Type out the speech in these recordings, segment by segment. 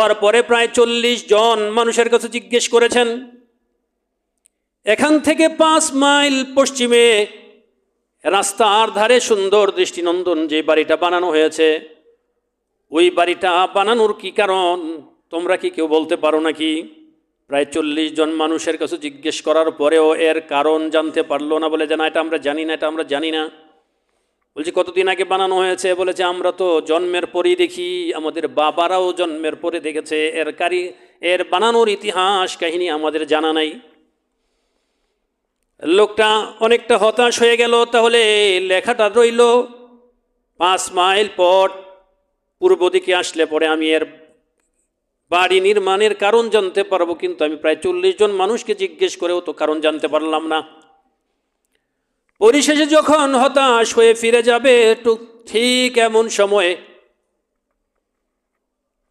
হওয়ার পরে প্রায় চল্লিশ জন মানুষের কাছে জিজ্ঞেস করেছেন, এখান থেকে পাঁচ মাইল পশ্চিমে রাস্তার ধারে সুন্দর দৃষ্টিনন্দন যে বাড়িটা বানানো হয়েছে, ওই বাড়িটা বানানোর কি কারণ? তোমরা কি কেউ বলতে পারো নাকি? প্রায় চল্লিশ জন মানুষের কাছে জিজ্ঞেস করার পরেও এর কারণ জানতে পারল না বলে যে, না, এটা আমরা জানি না, এটা আমরা জানি না। বলছি, কতদিন আগে বানানো হয়েছে? বলেছে, আমরা তো জন্মের পরেই দেখি, আমাদের বাবারাও জন্মের পরে দেখেছে। এর কারি, এর বানানোর ইতিহাস, কাহিনী আমাদের জানা নাই। লোকটা অনেকটা হতাশ হয়ে গেল। তাহলে লেখাটা রইল। পাঁচ মাইল পর পূর্ব দিকে আসলে পরে আমি এর বাড়ি নির্মাণের কারণ জানতে পারব, কিন্তু আমি প্রায় চল্লিশ জন মানুষকে জিজ্ঞেস করেও তো কারণ জানতে পারলাম না। পরিশেষে যখন হতাশ হয়ে ফিরে যাবে ঠিক এমন সময়ে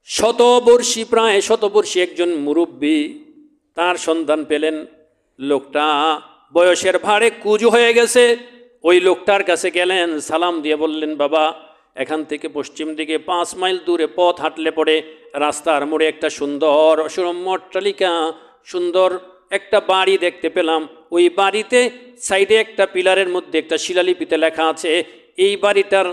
শতবর্ষী, প্রায় শতবর্ষী একজন মুরব্বী, তার সন্ধান পেলেন। লোকটা বয়সের ভারে কুজু হয়ে গেছে। ওই লোকটার কাছে গেলেন, সালাম দিয়ে বললেন, বাবা, এখান থেকে পশ্চিম দিকে পাঁচ মাইল দূরে পথ হাঁটলে পড়ে রাস্তার মোড়ে একটা সুন্দর সুরম্য অট্টালিকা, সুন্দর একটা বাড়ি দেখতে পেলাম। ওই বাড়িতে সাইডে একটা পিলারের মধ্যে একটা শিলালিপিতে লেখা আছে, এই বাড়িটার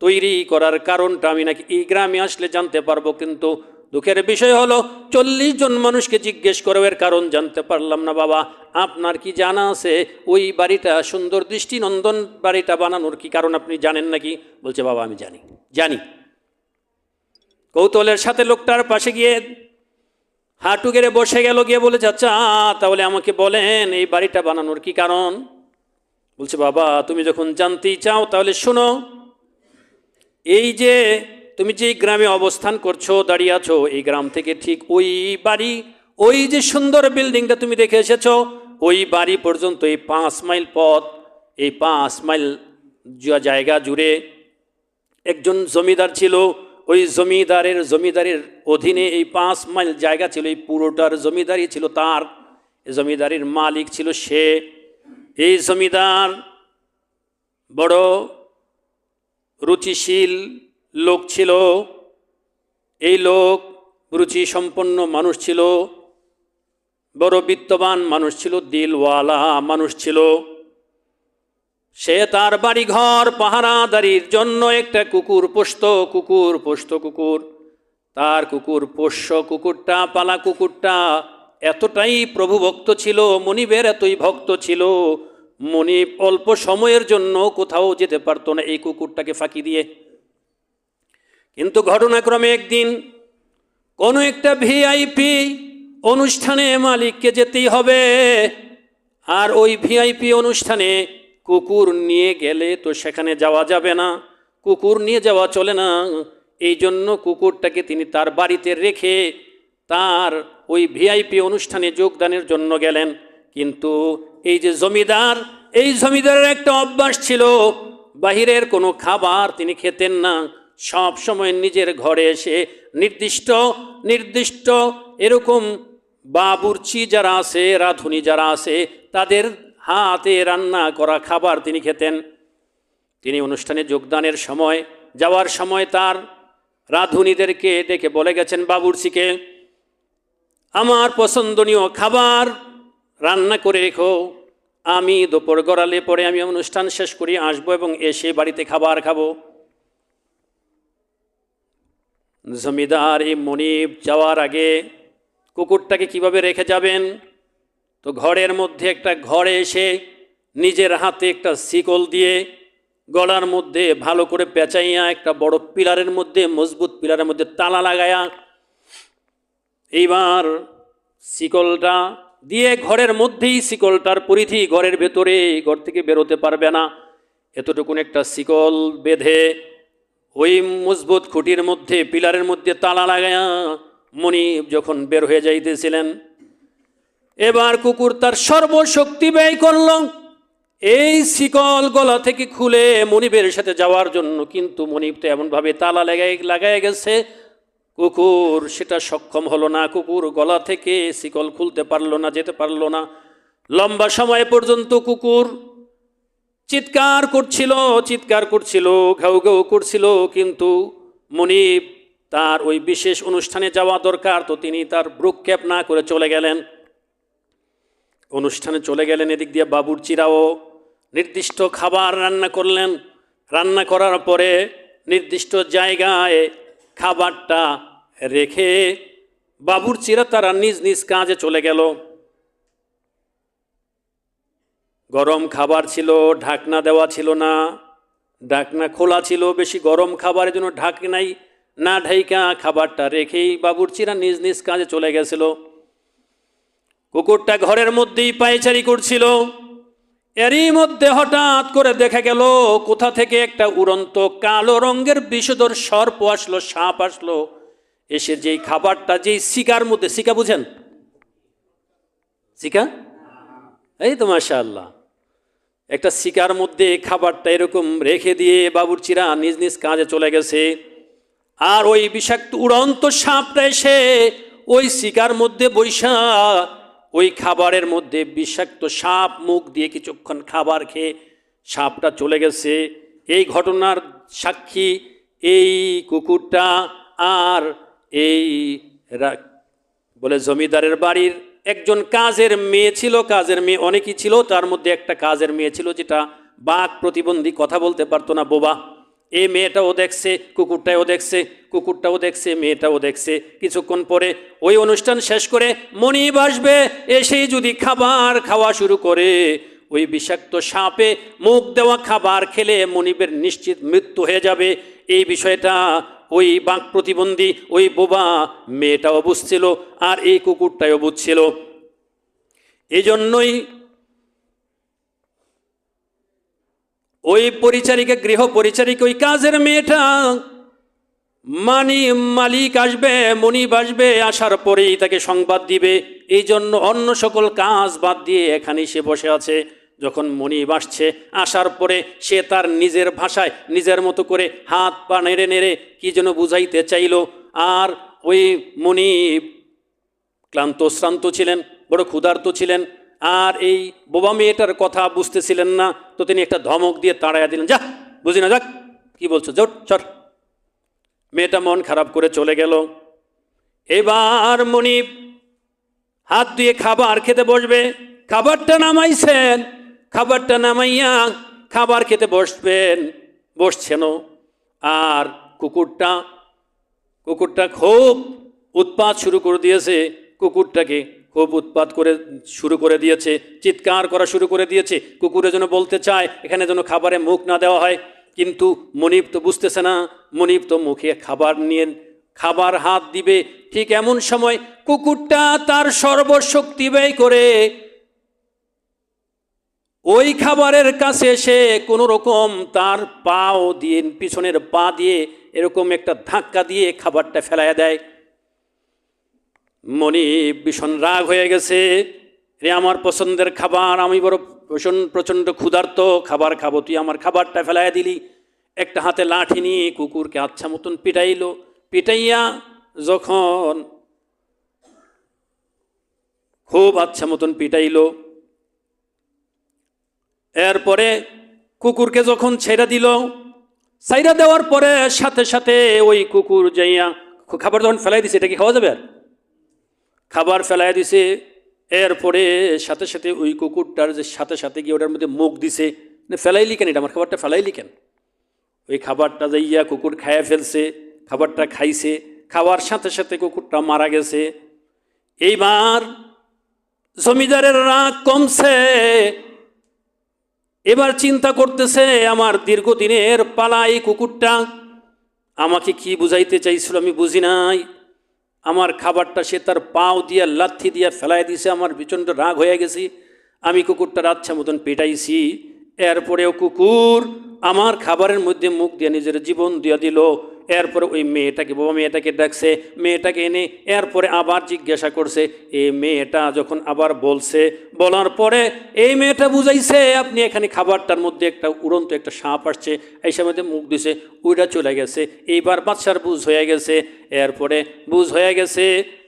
তৈরি করার কারণটা আমি নাকি এই গ্রামে আসলে জানতে পারব। কিন্তু দুঃখের বিষয় হলো, চল্লিশ জন মানুষকে জিজ্ঞেস করে এর কারণ জানতে পারলাম না, বাবা। আপনার কি জানা আছে, ওই বাড়িটা সুন্দর দৃষ্টি নন্দন বাড়িটা বানানোর কি কারণ আপনি জানেন নাকি? বলছে, বাবা, আমি জানি। জানি। কৌতূহলের সাথে লোকটার পাশে গিয়ে হাঁটু গেড়ে বসে গেল, গিয়ে বলে আচ্ছা তাহলে আমাকে বলেন, এই বাড়িটা বানানোর কি কারণ? বলছে, বাবা, তুমি যখন জানতেই চাও, তাহলে শোনো। এই যে তুমি যে গ্রামে অবস্থান করছ, দাঁড়িয়ে আছো, এই গ্রাম থেকে ঠিক ওই বাড়ি, ওই যে সুন্দর বিল্ডিংটা তুমি দেখে এসেছ, ওই বাড়ি পর্যন্ত এই পাঁচ মাইল পথ, এই পাঁচ মাইল জায়গা জুড়ে একজন জমিদার ছিল ওই জমিদারের জমিদারের অধীনে এই পাঁচ মাইল জায়গা ছিল, এই পুরোটার জমিদারি ছিল তার। জমিদারির মালিক ছিল সে। এই জমিদার বড় রুচিশীল লোক ছিল। এই লোক রুচি সম্পন্ন মানুষ ছিল। বড় বিত্তবান মানুষ ছিল, দিলওয়ালা মানুষ ছিল। সে তার বাড়িঘর পাহারাদারির জন্য একটা কুকুর পোষত কুকুর পোষত কুকুর। তার কুকুর পোষ্য, কুকুরটা, পালা কুকুরটা এতটাই প্রভুভক্ত ছিল, মনিবের এতই ভক্ত ছিল। মনিব অল্প সময়ের জন্য কোথাও যেতে পারতো না এই কুকুরটাকে ফাঁকি দিয়ে। কিন্তু ঘটনাক্রমে একদিন কোনো একটা ভিআইপি অনুষ্ঠানে মালিককে যেতেই হবে। আর ওই ভিআইপি অনুষ্ঠানে কুকুর নিয়ে গেলে তো সেখানে যাওয়া যাবে না। কুকুর নিয়ে যাওয়া চলে না। এই জন্য কুকুরটাকে তিনি তার বাড়িতে রেখে তার ওই ভিআইপি অনুষ্ঠানে যোগদানের জন্য গেলেন। কিন্তু এই যে জমিদার, এই জমিদারের একটা অভ্যাস ছিল, বাহিরের কোনো খাবার তিনি খেতেন না। সব সময় নিজের ঘরে এসে নির্দিষ্ট নির্দিষ্ট এরকম বাবুর্চি যারা আছে, রাঁধুনি যারা আছে, তাদের হাতে রান্না করা খাবার তিনি খেতেন। তিনি অনুষ্ঠানে যোগদানের সময়, যাওয়ার সময় তার রাঁধুনিদেরকে ডেকে বলে গেছেন, বাবুর্চিকে, আমার পছন্দনীয় খাবার রান্না করে রেখো। আমি দুপুর গড়ালে পরে আমি অনুষ্ঠান শেষ করি, আসব এবং এসে বাড়িতে খাবার খাব। জমিদার এই মনিব যাওয়ার আগে কুকুরটাকে কীভাবে রেখে যাবেন? তো ঘরের মধ্যে একটা ঘরে এসে নিজের হাতে একটা শিকল দিয়ে গলার মধ্যে ভালো করে পেঁচাইয়া একটা বড় পিলারের মধ্যে, মজবুত পিলারের মধ্যে তালা লাগায়া এইবার শিকলটা দিয়ে ঘরের মধ্যেই শিকলটার পরিধি ঘরের ভেতরে, ঘর থেকে বেরোতে পারবে না। এতটুকুন একটা শিকল বেঁধে ওই মজবুত খুঁটির মধ্যে, পিলারের মধ্যে তালা লাগায়া মনিব যখন বের হয়ে যাইতেছিলেন এবার কুকুর তার সর্বশক্তি ব্যয় করল। এই শিকল গলা থেকে খুলে মনিবের সাথে যাওয়ার জন্য কিন্তু মনিব তো এমনভাবে তালা লাগাই লাগাই গেছে। কুকুর সেটা সক্ষম হলো না। কুকুর গলা থেকে শিকল খুলতে পারল না, যেতে পারল না। লম্বা সময় পর্যন্ত কুকুর চিৎকার করছিল চিৎকার করছিল, ঘাউ ঘাউ করছিল, কিন্তু মনিব তার ওই বিশেষ অনুষ্ঠানে যাওয়া দরকার, তো তিনি তার ব্রুক্ষেপ না করে চলে গেলেন। অনুষ্ঠানে চলে গেলেন এদিক দিয়ে বাবুরচিরাও। নির্দিষ্ট খাবার রান্না করলেন। রান্না করার পরে নির্দিষ্ট জায়গায় খাবারটা রেখে বাবুরচিরা তারা নিজ নিজ কাজে চলে গেল। গরম খাবার ছিল, ঢাকনা দেওয়া ছিল না। ঢাকনা খোলা ছিল, বেশি গরম খাবারের জন্য ঢাকনাই না ঢাইকা খাবারটা রেখেই বাবুরচিরা নিজ নিজ কাজে চলে গেছিল। কুকুরটা ঘরের মধ্যেই পায়চারি করছিল। এরই মধ্যে হঠাৎ করে দেখা গেল, কোথা থেকে একটা উড়ন্ত কালো রঙের বিষধর সর্প আসলো, সাপ আসলো। এসে যেই খাবারটা, যেই শিকার মধ্যে, শিকা বুঝেন? শিকা? এই তো আল্লাহ একটা শিকার মধ্যে খাবারটা এরকম রেখে দিয়ে বাবুরচিরা নিজ নিজ কাজে চলে গেছে। আর ওই বিষাক্ত উড়ন্ত সাপটা এসে ওই শিকার মধ্যে বৈশা ওই খাবারের মধ্যে বিষাক্ত সাপ মুখ দিয়ে কিছুক্ষণ খাবার খেয়ে সাপটা চলে গেছে। এই ঘটনার সাক্ষী এই কুকুরটা আর এই বলে জমিদারের বাড়ির একজন কাজের মেয়ে ছিল, কাজের মেয়ে অনেকই ছিল, তার মধ্যে একটা কাজের মেয়ে ছিল যেটা বাঘ প্রতিবন্ধী কথা বলতে পারতো না, বোবা। এই মেয়েটাও দেখছে, কুকুরটাও দেখছে কুকুরটাও দেখছে, মেয়েটাও দেখছে। কিছুক্ষণ পরে ওই অনুষ্ঠান শেষ করে মনিব আসবে এসেই যদি খাবার খাওয়া শুরু করে। ওই বিষাক্ত সাপে মুখ দেওয়া খাবার খেলে মনিবের নিশ্চিত মৃত্যু হয়ে যাবে। এই বিষয়টা ওই বাঘ প্রতিবন্ধী, ওই বোবা মেয়েটাও বুঝছিল আর এই কুকুরটাও বুঝছিল। এই ওই পরিচারিকা, গৃহ পরিচারিকা ওই কাজের মেয়েটা। মানি মালিক আসবে, মনিব আসবে, আসার পরেই তাকে সংবাদ দিবে। এই জন্য অন্য সকল কাজ বাদ দিয়ে এখানে সে বসে আছে। যখন মনিব আসছে, আসার পরে সে তার নিজের ভাষায়, নিজের মতো করে হাত পা নেড়ে নেড়ে কি যেন বুঝাইতে চাইল। আর ওই মনিব ক্লান্ত, শ্রান্ত ছিলেন, বড় ক্ষুধার্ত ছিলেন। আর এই বোবা মেয়েটার কথা বুঝতেছিলেন না, তো তিনি একটা ধমক দিয়ে তাড়াইয়া দিলেন, যা, বুঝি না, যাক, কি বলছো জোট চর মেয়েটা মন খারাপ করে চলে গেল। এবার মনিব হাত দিয়ে খাবার খেতে বসবে, খাবারটা নামাইছেন, খাবারটা নামাইয়া খাবার খেতে বসবেন বসছেনও আর কুকুরটা কুকুরটা খুব উৎপাত শুরু করে দিয়েছে, কুকুরটাকে খুব উৎপাত করে শুরু করে দিয়েছে, চিৎকার করা শুরু করে দিয়েছে। কুকুরে যেন বলতে চায়, এখানে যেন খাবারে মুখ না দেওয়া হয়। কিন্তু মনিব তো বুঝতেছে না, মনিব তো মুখে খাবার নিয়ে, খাবার হাত দিবে। ঠিক এমন সময় কুকুরটা তার সর্বশক্তি ব্যয় করে ওই খাবারের কাছে এসে কোনো রকম তার পাও দিয়ে, পিছনের পা দিয়ে এরকম একটা ধাক্কা দিয়ে খাবারটা ফেলাইয়া দেয়। মনি ভীষণ রাগ হয়ে গেছে। রে, আমার পছন্দের খাবার, আমি বড় ভীষণ প্রচণ্ড ক্ষুধার্ত খাবার খাব। তুই আমার খাবারটা ফেলাইয়া দিলি। একটা হাতে লাঠি নিয়ে কুকুরকে আচ্ছা মতন পিটাইলো। পিটাইয়া যখন খুব আচ্ছা মতন পিটাইলো, এরপরে কুকুরকে যখন ছেড়ে দিল ছাইরা দেওয়ার পরে সাথে সাথে ওই কুকুর যাইয়া খাবার যখন ফেলাই দিছে, এটা কি খাওয়া যাবে আর? খাবার ফেলাই দিছে, এরপরে সাথে সাথে ওই কুকুরটার যে সাথে সাথে গিয়ে ওটার মধ্যে মুখ দিছে না ফেলাইলি কেন এটা? আমার খাবারটা ফেলাইলি কেন? ওই খাবারটা যাইয়া কুকুর খাইয়া ফেলছে, খাবারটা খাইছে, খাওয়ার সাথে সাথে কুকুরটা মারা গেছে। এইবার জমিদারের রাগ কমছে। এবার চিন্তা করতেছে, আমার দীর্ঘদিনের পালা এই কুকুরটা, আমাকে কি বুঝাইতে চাইছিল আমি বুঝি নাই। আমার খাবারটা সে তার পাও দিয়া, লাথি দিয়া ফেলাই দিছে, আমার বিচণ্ড রাগ হয়ে গেছি। আমি কুকুরটা আচ্ছা মতন পেটাইছি। এরপরেও কুকুর আমার খাবারের মধ্যে মুখ দিয়ে নিজের জীবন দিয়ে দিল। এরপরে ওই মেয়েটাকে, বাবা মেয়েটাকে ডাকছে, মেয়েটাকে এনে এরপরে আবার জিজ্ঞাসা করছে এই মেয়েটা যখন আবার বলছে, বলার পরে এই মেয়েটা বুঝাইছে, আপনি এখানে খাবারটার মধ্যে একটা উড়ন্ত একটা সাপ আসছে এই সময় মুখ দিছে উইটা চলে গেছে, এইবার বাচ্চার বুঝ হয়ে গেছে। এরপরে বুঝ হয়ে গেছে,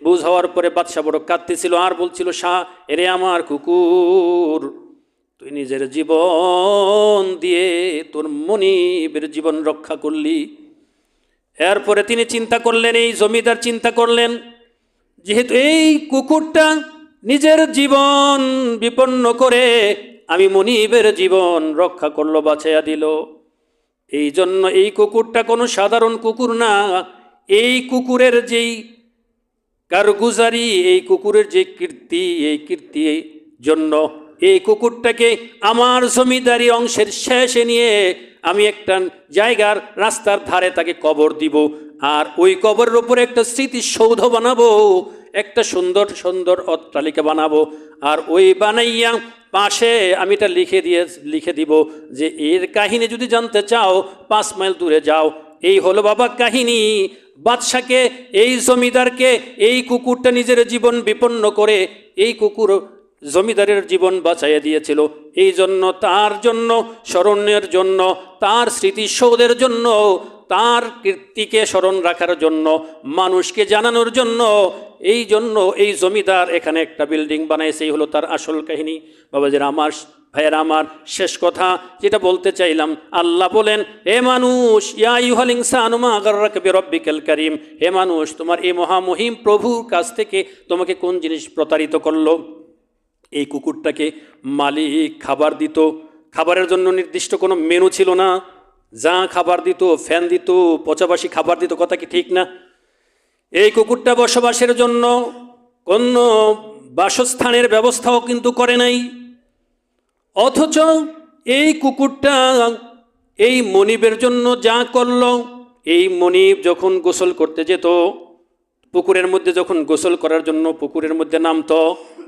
বুঝ হওয়ার পরে বাচ্চা বড় কাঁদতেছিল, আর বলছিল শাহ এরে আমার কুকুর। তুই নিজের জীবন দিয়ে তোর মনিবের জীবন রক্ষা করলি। এরপরে তিনি চিন্তা করলেন, এই জমিদার চিন্তা করলেন, যেহেতু এই কুকুরটা নিজের জীবন বিপন্ন করে আমি মনিবের জীবন রক্ষা করল বাছাইয়া দিল। এই জন্য এই কুকুরটা কোনো সাধারণ কুকুর না। এই কুকুরের যেই কারগুজারি, এই কুকুরের যে কীর্তি, এই কীর্তি জন্য এই কুকুরটাকে আমার জমিদারি অংশের শেষে নিয়ে আমি একটা জায়গার রাস্তার ধারে তাকে কবর দিব। আর ওই কবরের উপরে একটা স্মৃতিসৌধ বানাবো, একটা সুন্দর সুন্দর অট্টালিকা বানাবো। আর ওই বানাইয়া পাশে আমি এটা লিখে দিয়ে, লিখে দিব যে, এর কাহিনী যদি জানতে চাও, পাঁচ মাইল দূরে যাও। এই হলো বাবা কাহিনী। বাদশাকে, এই জমিদারকে, এই কুকুরটা নিজের জীবন বিপন্ন করে, এই কুকুর জমিদারের জীবন বাঁচাইয়া দিয়েছিল। এই জন্য, তার জন্য স্মরণের জন্য, তার স্মৃতিসৌধের জন্য, তার কীর্তিকে স্মরণ রাখার জন্য, মানুষকে জানানোর জন্য, এই জন্য এই জমিদার এখানে একটা বিল্ডিং বানাইছে। এই হলো তার আসল কাহিনী। বাবাজির আমার, ভাইয়ের আমার শেষ কথা, যেটা বলতে চাইলাম, আল্লাহ বলেন, হে মানুষ, ইয়া রব্বিকাল করিম। হে মানুষ, তোমার এই মহামহিম প্রভুর কাছ থেকে তোমাকে কোন জিনিস প্রতারিত করল? এই কুকুরটাকে মালিক খাবার দিত। খাবারের জন্য নির্দিষ্ট কোনো মেনু ছিল না। যা খাবার দিত, ফ্যান দিত, পচাবাসি খাবার দিত, কথা কি ঠিক না? এই কুকুরটা বসবাসের জন্য কোনো বাসস্থানের ব্যবস্থাও কিন্তু করে নাই। অথচ এই কুকুরটা এই মনিবের জন্য যা করল, এই মনিব যখন গোসল করতে যেত, পুকুরের মধ্যে যখন গোসল করার জন্য পুকুরের মধ্যে নামতো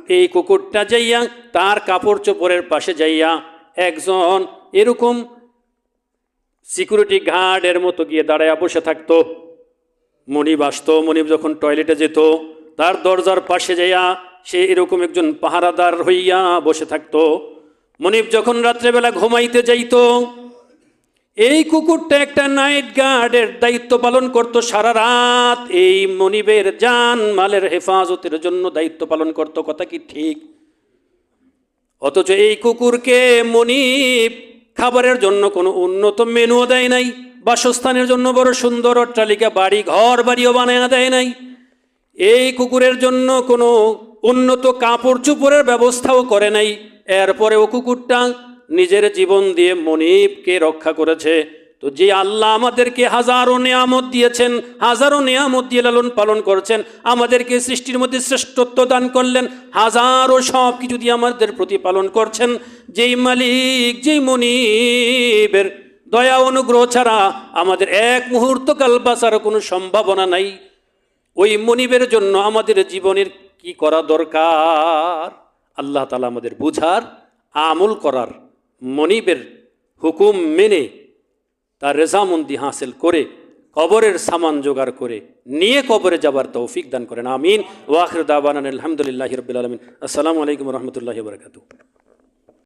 এই কুকুরটা যাইয়া তার কাপড় চোপড়ের পাশে যাইয়া একজন এরকম সিকিউরিটি গার্ডের মতো গিয়ে দাঁড়ায় বসে থাকতো। মনিব আসতো, মনিব যখন টয়লেটে যেত, তার দরজার পাশে যাইয়া সে এরকম একজন পাহারাদার হইয়া বসে থাকতো। মনিব যখন রাত্রেবেলা ঘুমাইতে যাইতো এই কুকুরটা একটা নাইট গার্ডের দায়িত্ব পালন করত সারা রাত। এই মনিবের জান মালের হেফাজতের জন্য দায়িত্ব পালন করত, কথা কি ঠিক? অথচ এই কুকুরকে মনিব খাবারের জন্য কোনো উন্নত মেনুও দেয় নাই, বাসস্থানের জন্য বড় সুন্দর অট্টালিকা, বাড়ি, ঘর, বাড়িও বানায় দেয় নাই। এই কুকুরের জন্য কোনো উন্নত কাপড় চুপড়ের ব্যবস্থাও করে নাই। এরপরেও কুকুরটা নিজের জীবন দিয়ে মনিবকে রক্ষা করেছে। তো যে আল্লাহ আমাদেরকে হাজারো নেয়ামত দিয়েছেন, হাজারো নেয়ামত দিয়ে লালন পালন করেছেন, আমাদেরকে সৃষ্টির মধ্যে শ্রেষ্ঠত্ব দান করলেন, হাজারো সব কিছু দিয়ে আমাদের প্রতিপালন করছেন। যেই মালিক, যেই মনিবের দয়া অনুগ্রহ ছাড়া আমাদের এক মুহূর্ত কাল বাঁচার কোনো সম্ভাবনা নাই। ওই মনিবের জন্য আমাদের জীবনের কি করা দরকার? আল্লাহ তালা আমাদের বুঝার, আমল করার মনিবের হুকুম মেনে তার রেজামন্দি হাসিল করে, কবরের সামান জোগাড় করে, নিয়ে কবরে যাবার তৌফিক দান করেন। আমিন। ওয়াখির দাবান আলহামদুলিল্লাহ রবিল আলমিন। আসসালামু আলাইকুম রহমতুল্লাহ বরকাতু